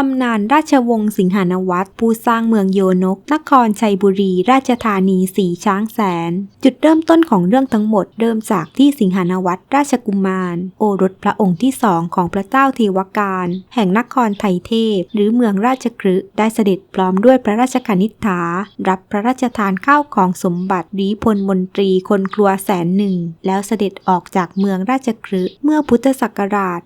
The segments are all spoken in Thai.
ตำนานราชวงศ์สิงหานวัตรผู้สร้างเมืองโยนก นครชัยบุรี ราชธานีสีช้างแสน จุดเริ่มต้นของเรื่องทั้งหมดเริ่มจากที่สิงหานวัตรราชกุมาร โอรสพระองค์ที่สองของพระเจ้าเทวการ แห่งนครไทยเทพ หรือเมืองราชกฤห์ได้เสด็จพร้อมด้วยพระราชคณิษฐา รับพระราชทานข้าวของสมบัติรีพลมนตรีคนครัวแสนหนึ่งแล้วเสด็จออกจากเมืองราชกฤห์เมื่อพุทธศักราช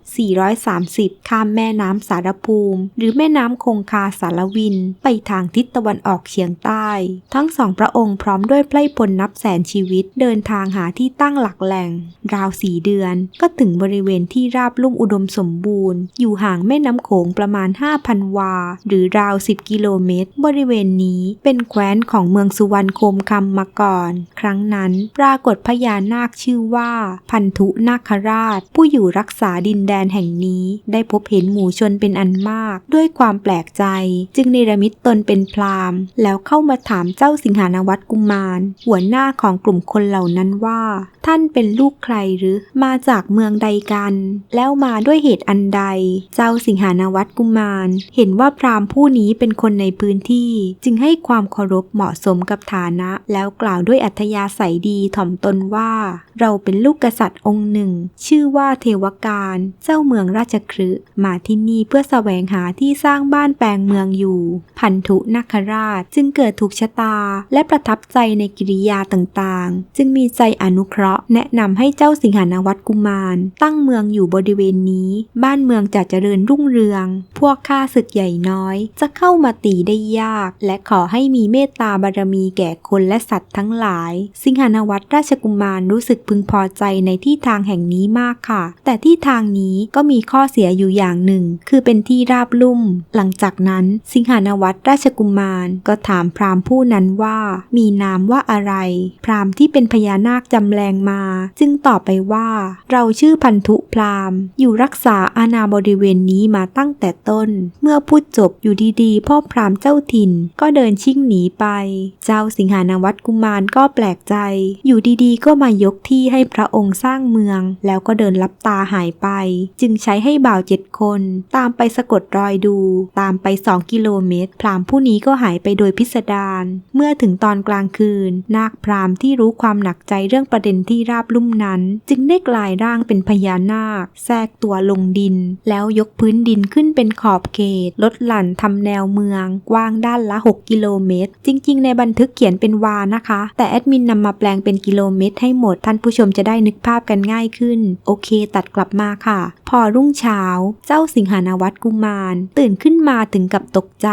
430 ข้ามแม่น้ำสารภูมิรือแม่น้ำคงคาสารวิน ไปทางทิศตะวันออกเฉียงใต้ ทั้งสองพระองค์พร้อมด้วยไพร่พลนับแสนชีวิตเดินทางหาที่ตั้งหลักแหล่ง ราวสี่เดือนก็ถึงบริเวณที่ราบลุ่มอุดมสมบูรณ์ อยู่ห่างแม่น้ำโขงประมาณ 5,000 วา หรือราว 10 กิโลเมตร บริเวณนี้เป็นแคว้นของเมืองสุวรรณโคมคำมาก่อน ครั้งนั้นปรากฏพญานาคชื่อว่า พันธุนาคราช ผู้อยู่รักษาดินแดนแห่งนี้ได้พบเห็นหมู่ชนเป็นอันมากด้วยความแปลกใจ จึงเนรมิตตนเป็นพราหมณ์ แล้วเข้ามาถามเจ้าสิงหานวัตกุมาร หัวหน้าของกลุ่มคนเหล่านั้นว่า ท่านเป็นลูกใครหรือมาจากเมืองใดกัน แล้วมาด้วยเหตุอันใด เจ้าสิงหานวัตกุมาร เห็นว่าพราหมณ์ผู้นี้เป็นคนในพื้นที่ จึงให้ความเคารพเหมาะสมกับฐานะ แล้วกล่าวด้วยอัธยาศัยดีถ่อมตนว่า เราเป็นลูกกษัตริย์องค์หนึ่ง ชื่อว่าเทวการ เจ้าเมืองราชคฤห์มาที่นี่เพื่อแสวงหาที่สร้างบ้านแปลงเมืองอยู่ พันธุนาคราชจึงเกิดถูกชะตา และประทับใจในกิริยาต่างๆ จึงมีใจอนุเคราะห์ แนะนำให้เจ้าสิงหานวัตกุมาร ตั้งเมืองอยู่บริเวณนี้ บ้านเมืองจะเจริญรุ่งเรือง พวกข้าศึกใหญ่น้อย จะเข้ามาตีได้ยาก และขอให้มีเมตตาบารมีแก่คนและสัตว์ทั้งหลาย สิงหานวัตรราชกุมารรู้สึกพึงพอใจในที่ทางแห่งนี้มากค่ะ แต่ที่ทางนี้ก็มีข้อเสียอยู่อย่างหนึ่ง คือเป็นที่ราบลุ่ม หลังจากนั้นสิงหานวัตรราชกุมารก็ถามพราหมณ์ผู้นั้นว่า มีนามว่าอะไร พราหมณ์ที่เป็นพญานาคจำแรงมา จึงตอบไปว่า เราชื่อพันธุพราหมณ์ อยู่รักษาอาณาบริเวณนี้มาตั้งแต่ต้น เมื่อพูดจบอยู่ดีๆ พ่อพราหมณ์เจ้าถิ่นก็เดินชิ่งหนีไป เจ้าสิงหานวัตรกุมารก็แปลกใจ อยู่ดีๆ ก็มายกที่ให้พระองค์สร้างเมือง แล้วก็เดินลับตาหายไป จึงใช้ให้บ่าวเจ็ดคน ตามไปสะกดรอยดู ตามไปสองกิโลเมตร พรามผู้นี้ก็หายไปโดยพิสดารเมื่อถึงตอนกลางคืน นาคพรามที่รู้ความหนักใจเรื่องประเด็นที่ราบลุ่มนั้น จึงได้กลายร่างเป็นพญานาค แทรกตัวลงดิน แล้วยกพื้นดินขึ้นเป็นขอบเขต ลดหลั่นทำแนวเมือง กว้างด้านละ 6 กิโลเมตร จริง ๆ ในบันทึกเขียนเป็นวานะคะ แต่แอดมินนำมาแปลงเป็นกิโลเมตรให้หมด ท่านผู้ชมจะได้นึกภาพกันง่ายขึ้น โอเค ตัดกลับมาค่ะ พอรุ่งเช้า เจ้าสิงหานวัตกุมารตื่นขึ้นมาถึงกับตกใจ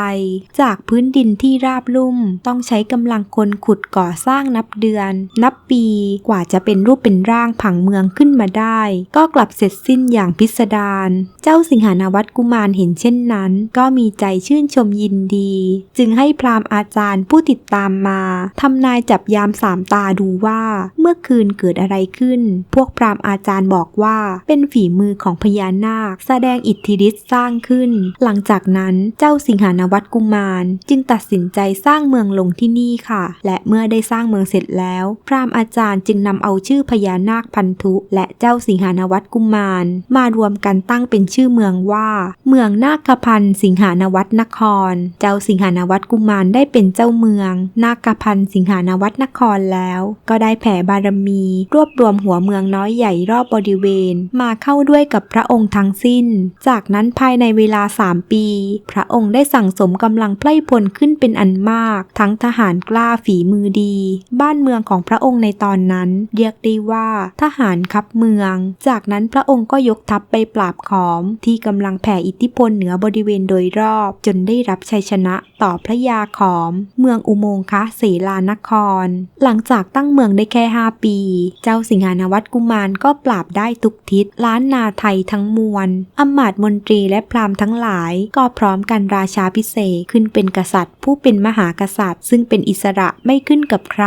จากพื้นดินที่ราบลุ่ม ต้องใช้กำลังคนขุดก่อสร้างนับเดือน นับปีกว่าจะเป็นรูปเป็นร่างผังเมืองขึ้นมาได้ ก็กลับเสร็จสิ้นอย่างพิสดารเจ้าสิงหานวัตกุมารเห็นเช่นนั้น ก็มีใจชื่นชมยินดี จึงให้พราหมณ์อาจารย์ผู้ติดตามมาทำนายจับยามสามตาดูว่าเมื่อคืนเกิดอะไรขึ้น พวกพราหมณ์อาจารย์บอกว่าเป็นฝีมือของพญานาค แสดงอิทธิฤทธิ์สร้างขึ้นหลังจากนั้นเจ้าสิงหานวัตกุมาร จึงตัดสินใจสร้างเมืองลงที่นี่ค่ะ และเมื่อได้สร้างเมืองเสร็จแล้ว พราหมณ์อาจารย์จึงนำเอาชื่อพญานาคพันธุ และเจ้าสิงหานวัตกุมาร มารวมกันตั้งเป็นชื่อเมืองว่า เมืองนาคพันธ์สิงหานวัตนคร เจ้าสิงหานวัตกุมารได้เป็นเจ้าเมือง นาคพันธ์สิงหานวัตนครแล้ว ก็ได้แผ่บารมี รวบรวมหัวเมืองน้อยใหญ่รอบบริเวณ มาเข้าด้วยกับพระองค์ทั้งสิ้น จากนั้นภายในเวลาสามปี พระองค์ได้สั่งสมกำลังไพร่พลขึ้นเป็นอันมาก ทั้งทหารกล้าฝีมือดี บ้านเมืองของพระองค์ในตอนนั้น เรียกได้ว่า ทหารคับเมือง จากนั้นพระองค์ก็ยกทัพไปปราบขอม ที่กำลังแผ่อิทธิพลเหนือบริเวณโดยรอบ จนได้รับชัยชนะต่อพระยาขอม เมืองอุโมงคะเสลานคร หลังจากตั้งเมืองได้แค่ 5 ปี เจ้าสิงหานวัตกุมารก็ปราบได้ทุกทิศล้านนาไทยทั้งมวลอำมาตย์มนตรีและพราหมณ์ทั้งหลายาย ก็พร้อมกันราชาพิเศษขึ้นเป็นกษัตริย์ ผู้เป็นมหากษัตริย์ ซึ่งเป็นอิสระไม่ขึ้นกับใคร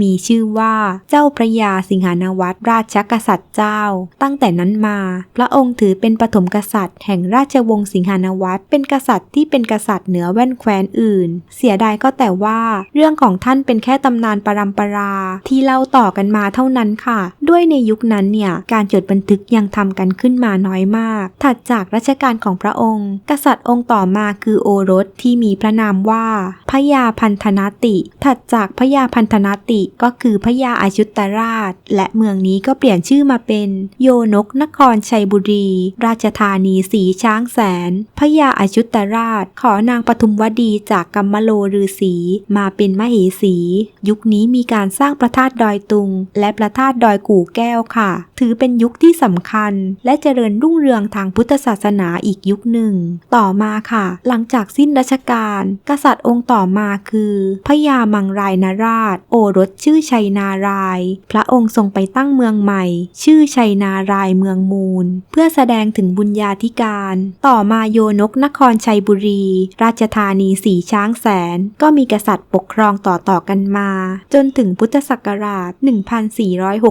มีชื่อว่าเจ้าพระยาสิงหานวัตรราชกษัตริย์เจ้า ตั้งแต่นั้นมา พระองค์ถือเป็นปฐมกษัตริย์ แห่งราชวงศ์สิงหานวัตรเป็นกษัตริย์ที่เป็นกษัตริย์เหนือแว่นแคว้นอื่น เสียดายก็แต่ว่าเรื่องของท่านเป็นแค่ตำนานปรำปราที่เล่าต่อกันมาเท่านั้นค่ะ ด้วยในยุคนั้นเนี่ยการจดบันทึกยังทำกันขึ้นมาน้อยมาก ถัดจากรัชกาลของพระองค์กษัตริย์องค์ต่อมาคือโอรสที่มีพระนามว่าพญาพันธนติ ถัดจากพญาพันธนติก็คือพญาอายุตราช และเมืองนี้ก็เปลี่ยนชื่อมาเป็น โยนกนครชัยบุรี ราชธานีสีช้างแสนพญาอายุตราช ขอนางปทุมวดีจากกัมมโลฤาษีมาเป็นมเหสี ยุคนี้มีการสร้างพระธาตุดอยตุง และพระธาตุดอยกู่แก้วค่ะ ถือเป็นยุคที่สำคัญ และเจริญรุ่งเรืองทางพุทธศาสนาอีกยุคหนึ่งต่อมาค่ะ หลังจากสิ้นรัชกาลกษัตริย์องค์ต่อมาคือพญามังรายนราช โอรสชื่อชัยนาราย พระองค์ทรงไปตั้งเมืองใหม่ ชื่อชัยนารายเมืองมูล เพื่อแสดงถึงบุญญาธิการ ต่อมาโยนกนครชัยบุรี ราชธานีสีช้างแสน ก็มีกษัตริย์ปกครองต่อๆกันมา จนถึงพุทธศักราช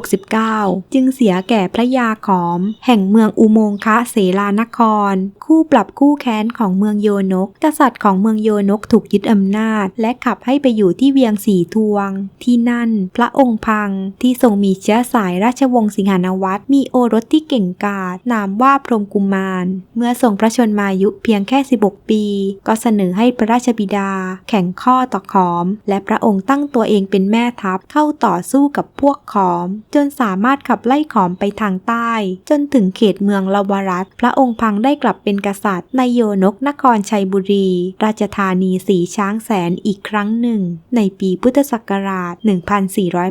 1469 จึงเสียแก่พระยาขอม แห่งเมืองอุโมงคะเสลานคร คู่ปรับคู่แค้นของเมืองโยนก กษัตริย์ของเมืองโยนกถูกยึดอำนาจ และขับให้ไปอยู่ที่เวียงสีทวง ที่นั่น พระองค์พังที่ทรงมีเชื้อสายราชวงศ์สิงหานวัตรมีโอรสที่เก่งกาจนามว่าพรหมกุมาร เมื่อทรงพระชนมายุเพียงแค่ 16 ปี ก็เสนอให้พระราชบิดา แข่งข้อต่อขอม และพระองค์ตั้งตัวเองเป็นแม่ทัพเข้าต่อสู้กับพวกขอม จนสามารถขับไล่ขอมไปทางใต้ จนถึงเขตเมืองลาวรัตพระองค์พังได้กลับเป็นกษัตริย์ในโยนกนครชัยบุรี ราชธานีสีช้างแสนอีกครั้งหนึ่ง ในปีพุทธศักราช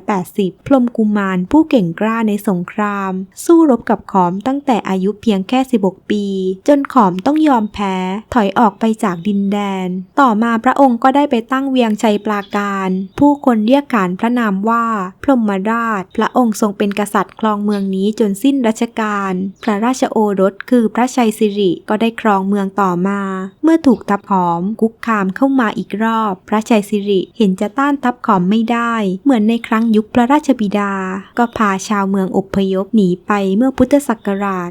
1480พรหมกุมารผู้เก่งกล้าในสงคราม สู้รบกับขอมตั้งแต่อายุเพียงแค่ 16 ปี จนขอมต้องยอมแพ้ ถอยออกไปจากดินแดน ต่อมาพระองค์ก็ได้ไปตั้งเวียงชัยปราการ ผู้คนเรียกขานพระนามว่า พรหมราช พระองค์ทรงเป็นกษัตริย์ครองเมืองนี้จนสิ้นรัชกาลพระราชโอรสคือพระชัยสิริก็ได้ครองเมืองต่อมา เมื่อถูกทับขอมคุกคามเข้ามาอีกรอบ พระชัยสิริเห็นจะต้านทับขอมไม่ได้ เหมือนในครั้งยุคพระราชบิดา ก็พาชาวเมืองอพยพหนีไปเมื่อพุทธศักราช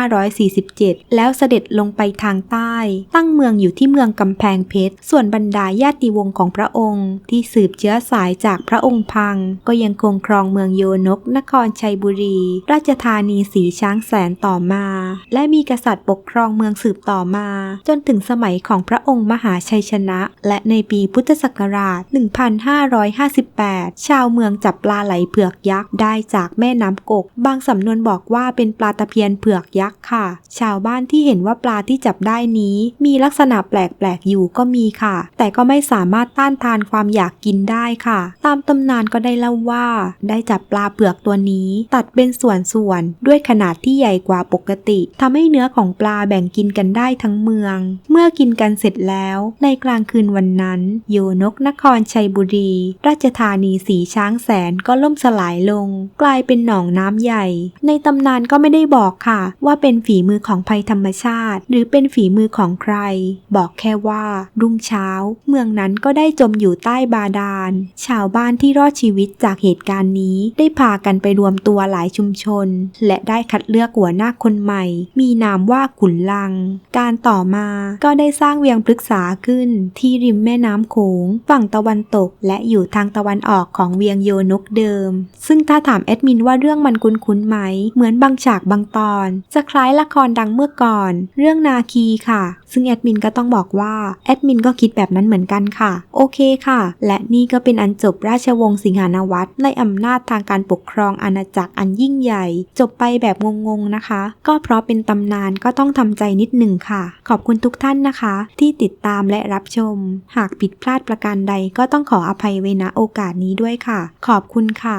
1547 แล้วเสด็จลงไปทางใต้ ตั้งเมืองอยู่ที่เมืองกำแพงเพชร ส่วนบรรดาญาติวงศ์ของพระองค์ ที่สืบเชื้อสายจากพระองค์พัง ก็ยังคงครองเมืองโยนก นครชัยบุรี ราชธานีสีช้างแสนต่อมา และมีกษัตริย์ปกครองเมืองสืบต่อมา จนถึงสมัยของพระองค์มหาชัยชนะ และในปีพุทธศักราช 1558 ชาวเมืองจับปลาไหลเผือกยักษ์ได้จากแม่น้ำกก บางสำนวนบอกว่าเป็นปลาตะเพียนเผือกยักษ์ค่ะ ชาวบ้านที่เห็นว่าปลาที่จับได้นี้ มีลักษณะแปลกๆอยู่ก็มีค่ะ แต่ก็ไม่สามารถต้านทานความอยากกินได้ค่ะ ตามตำนานก็ได้เล่าว่า ได้จับปลาเปลือกตัวนี้ ตัดเป็นส่วนๆด้วยขนาดที่ใหญ่กว่าปกติทำให้เนื้อของปลาแบ่งกินกันได้ทั้งเมือง เมื่อกินกันเสร็จแล้วในกลางคืนวันนั้น โยนกนครชัยบุรี ราชธานีสีช้างแสนก็ล่มสลายลง กลายเป็นหนองน้ำใหญ่ ในตำนานก็ไม่ได้บอกค่ะ ว่าเป็นฝีมือของภัยธรรมชาติ หรือเป็นฝีมือของใคร บอกแค่ว่า รุ่งเช้า เมืองนั้นก็ได้จมอยู่ใต้บาดาล ชาวบ้านที่รอดชีวิตจากเหตุการณ์นี้ ได้พากันไปรวมตัวหลายชุมชน และได้คัดเลือกหัวหน้าคนใหม่ มีนามว่าขุนลังการต่อมาก็ได้สร้างเวียงพฤกษาขึ้นที่ริมแม่น้ำโขงฝั่งตะวันตกและอยู่ทางตะวันออกของเวียงโยนกเดิม ซึ่งถ้าถามแอดมินว่าเรื่องมันคุ้นๆไหม เหมือนบางฉากบางตอน จะคล้ายละครดังเมื่อก่อน เรื่องนาคีค่ะ ซึ่งแอดมินก็ต้องบอกว่าแอดมินก็คิดแบบนั้นเหมือนกันค่ะ โอเคค่ะ และนี่ก็เป็นอันจบราชวงศ์สิงหานวัตรในอำนาจทางการปกครองอาณาจักรอันยิ่งใหญ่ จบไปแบบงงๆนะคะ ก็เพราะเป็นตำนานก็ต้องทำใจนิดหนึ่งค่ะ ขอบคุณทุกท่านนะคะ ที่ติดตามและรับชม หากผิดพลาดประการใดก็ต้องขออภัยไว้ณโอกาสนี้ด้วยค่ะ ขอบคุณค่ะ